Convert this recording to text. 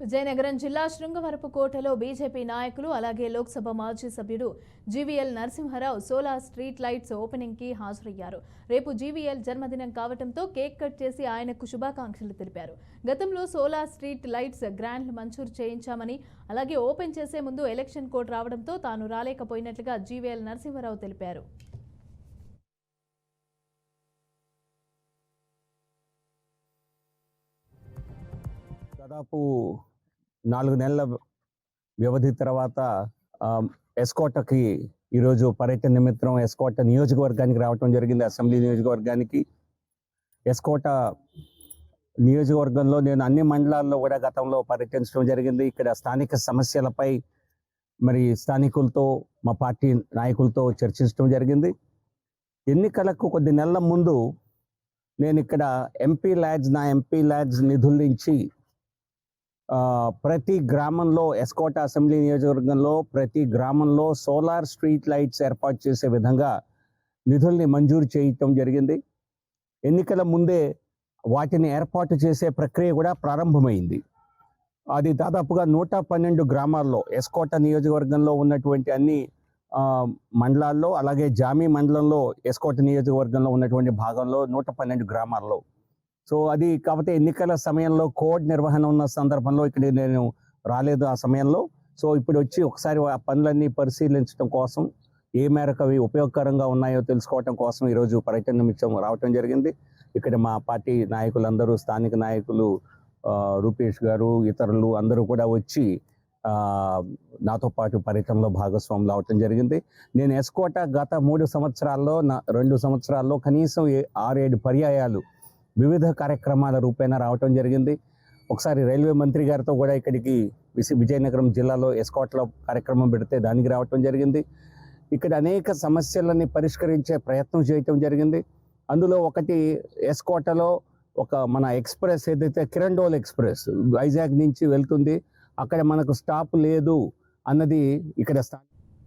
విజయనగరం జిల్లా శృంగవరపు కోటలో బీజేపీ నాయకులు అలాగే లోక్సభ మాజీ సభ్యుడు GVL Narasimha Rao solar street lights ఓపెనింగ్కి హాజరయ్యారు. రేపు జీవీఎల్ జన్మదినం కావడంతో కేక్ కట్ చేసి ఆయనకు శుభాకాంక్షలు తెలిపారు. గతంలో సోలార్ స్ట్రీట్ లైట్స్ గ్రాండ్లు మంజూరు చేయించామని అలాగే ఓపెన్ చేసే ముందు ఎలక్షన్ కోడ్ రావడంతో తాను రాలేకపోయినట్లుగా జీవీఎల్ నరసింహారావు తెలిపారు. దాదాపు నాలుగు నెలల వ్యవధి తర్వాత ఎస్కోటకి ఈరోజు పర్యటన నిమిత్తం ఎస్కోట నియోజకవర్గానికి రావటం జరిగింది. అసెంబ్లీ నియోజకవర్గానికి. ఎస్కోట నియోజకవర్గంలో నేను అన్ని మండలాల్లో కూడా గతంలో పర్యటించడం జరిగింది. ఇక్కడ స్థానిక సమస్యలపై మరి స్థానికులతో మా పార్టీ నాయకులతో చర్చించడం జరిగింది. ఎన్నికలకు కొద్ది నెలల ముందు నేను ఇక్కడ ఎంపీ ల్యాడ్స్ నా ఎంపీ ల్యాడ్స్ నిధుల నుంచి ప్రతి గ్రామంలో ఎస్కోట అసెంబ్లీ నియోజకవర్గంలో ప్రతి గ్రామంలో సోలార్ స్ట్రీట్ లైట్స్ ఏర్పాటు చేసే విధంగా నిధుల్ని మంజూరు చేయటం జరిగింది. ఎన్నికల ముందే వాటిని ఏర్పాటు చేసే ప్రక్రియ కూడా ప్రారంభమైంది. అది దాదాపుగా నూట పన్నెండు గ్రామాల్లో ఎస్కోట నియోజకవర్గంలో ఉన్నటువంటి అన్ని మండలాల్లో అలాగే జామీ మండలంలో ఎస్కోట నియోజకవర్గంలో ఉన్నటువంటి భాగంలో నూట పన్నెండు గ్రామాల్లో. సో అది కాకపోతే ఎన్నికల సమయంలో కోడ్ నిర్వహణ ఉన్న సందర్భంలో ఇక్కడ నేను రాలేదు ఆ సమయంలో. సో ఇప్పుడు వచ్చి ఒకసారి ఆ పనులన్నీ పరిశీలించడం కోసం ఏ మేరకు అవి ఉపయోగకరంగా ఉన్నాయో తెలుసుకోవటం కోసం ఈరోజు పర్యటన నిమిత్తం రావటం జరిగింది. ఇక్కడ మా పార్టీ నాయకులందరూ స్థానిక నాయకులు రూపేష్ గారు ఇతరులు అందరూ కూడా వచ్చి నాతో పాటు పర్యటనలో భాగస్వాములు అవటం జరిగింది. నేను ఎస్కోట గత మూడు సంవత్సరాల్లో నా రెండు సంవత్సరాల్లో కనీసం ఏ- ఆరేడు పర్యాయాలు వివిధ కార్యక్రమాల రూపేణ రావటం జరిగింది. ఒకసారి రైల్వే మంత్రి గారితో కూడా ఇక్కడికి విసి విజయనగరం జిల్లాలో ఎస్కాట్లో కార్యక్రమం పెడితే దానికి రావటం జరిగింది. ఇక్కడ అనేక సమస్యలని పరిష్కరించే ప్రయత్నం చేయటం జరిగింది. అందులో ఒకటి ఎస్కోటలో ఒక మన ఎక్స్ప్రెస్ ఏదైతే కిరండోల్ ఎక్స్ప్రెస్ వైజాగ్ నుంచి వెళ్తుంది. అక్కడ మనకు స్టాప్ లేదు అన్నది ఇక్కడ స్థా